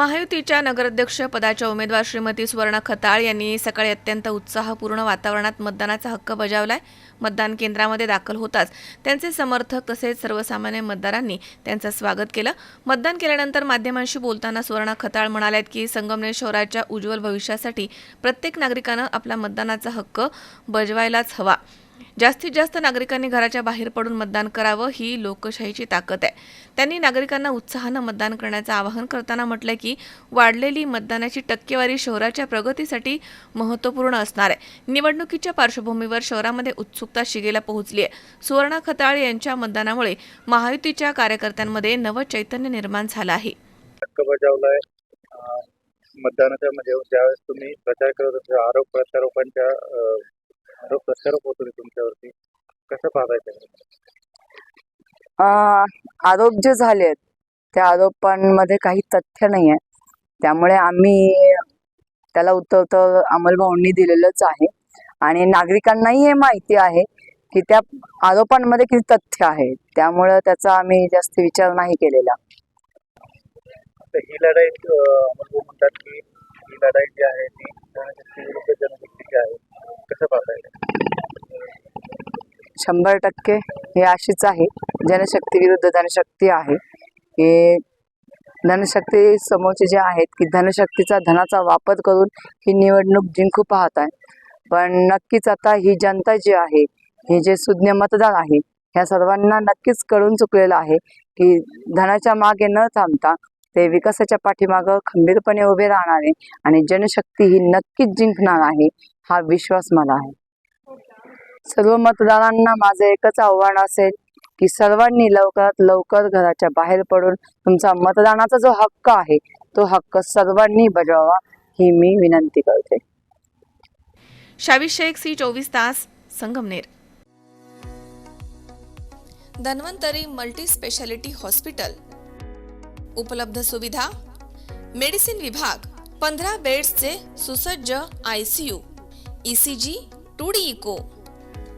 महायुतीच्या नगराध्यक्ष पदाच्या उमेदवार श्रीमती सुवर्णा खताळ यांनी सकाळी अत्यंत उत्साहपूर्ण वातावरणात मतदानाचा हक्क बजावलाय. मतदान केंद्रामध्ये दाखल होताच त्यांचे समर्थक तसेच सर्वसामान्य मतदारांनी त्यांचं स्वागत केलं. मतदान केल्यानंतर माध्यमांशी बोलताना सुवर्णा खताळ म्हणाल्यात की संगमनेर शहराच्या उज्ज्वल भविष्यासाठी प्रत्येक नागरिकानं आपला मतदानाचा हक्क बजवायलाच हवा. जास्तीत जास्त नागरिकांनी घराच्या बाहेर पडून मतदान करावं ही लोकशाहीची ताकद आहे. त्यांनी नागरिकांना उत्साहानं मतदान करण्याचं आवाहन करताना म्हटलंय की वाढलेली मतदानाची टक्केवारी शहराच्या प्रगतीसाठी महत्त्वपूर्ण असणार आहे. निवडणुकीच्या पार्श्वभूमीवर शहरामध्ये उत्सुकता शिगेला पोहोचली आहे. सुवर्णा खताळ यांच्या मतदानामुळे महायुतीच्या कार्यकर्त्यांमध्ये नवं चैतन्य निर्माण झालं आहे. बजावलाय. मतदानाच्या म्हणजे ज्यावेळेस तुम्ही प्रचार करत आरोप प्रत्यारोपांच्या आरोप प्रत्यारोप होत तुमच्यावरती. कसं आरोप जे झाले आहेत त्या आरोपांमध्ये काही तथ्य नाही आहे त्यामुळे आम्ही त्याला उत्तर तर अंमलभावांनी दिलेलंच आहे. आणि नागरिकांनाही हे माहिती आहे की त्या आरोपांमध्ये किती तथ्य आहे. त्यामुळं त्याचा आम्ही जास्त विचार नाही केलेला. ही लढाई अं, अमोल म्हणतात की ही लढाई जी आहे ती जनशक्ती विरुद्ध जनशक्तीची आहे कसं पाहताय ते? शंभर टक्के हे अशीच आहे. जनशक्ती विरुद्ध धनशक्ती आहे. हे धनशक्ती समोरचे जे आहेत की धनशक्तीचा धनाचा वापर करून ही निवडणूक जिंकू पाहत आहे. पण नक्कीच आता ही जनता जी आहे हे जे सुज्ञ मतदार आहे ह्या सर्वांना नक्कीच कळून चुकलेलं आहे की धनाच्या मागे न थांबता ते विकासाच्या पाठीमागं खंबीरपणे उभे राहणार आहे आणि जनशक्ती ही नक्कीच जिंकणार आहे हा विश्वास मला आहे. सर्व मतदारांना माझं एकच आव्हान असेल की सर्वांनी लवकरात लवकर घराच्या बाहेर पडून तुमचा मतदानाचा जो हक्क आहे तो हक्क सर्वांनी बजावावा ही मी विनंती करते. शावी शेख सी चोवीस तास Sangamner. Dhanvantari multi speciality hospital. उपलब्ध सुविधा? मेडिसिन विभाग पंधरा बेड्सचे सुसज्ज I C U. E C G two D echo.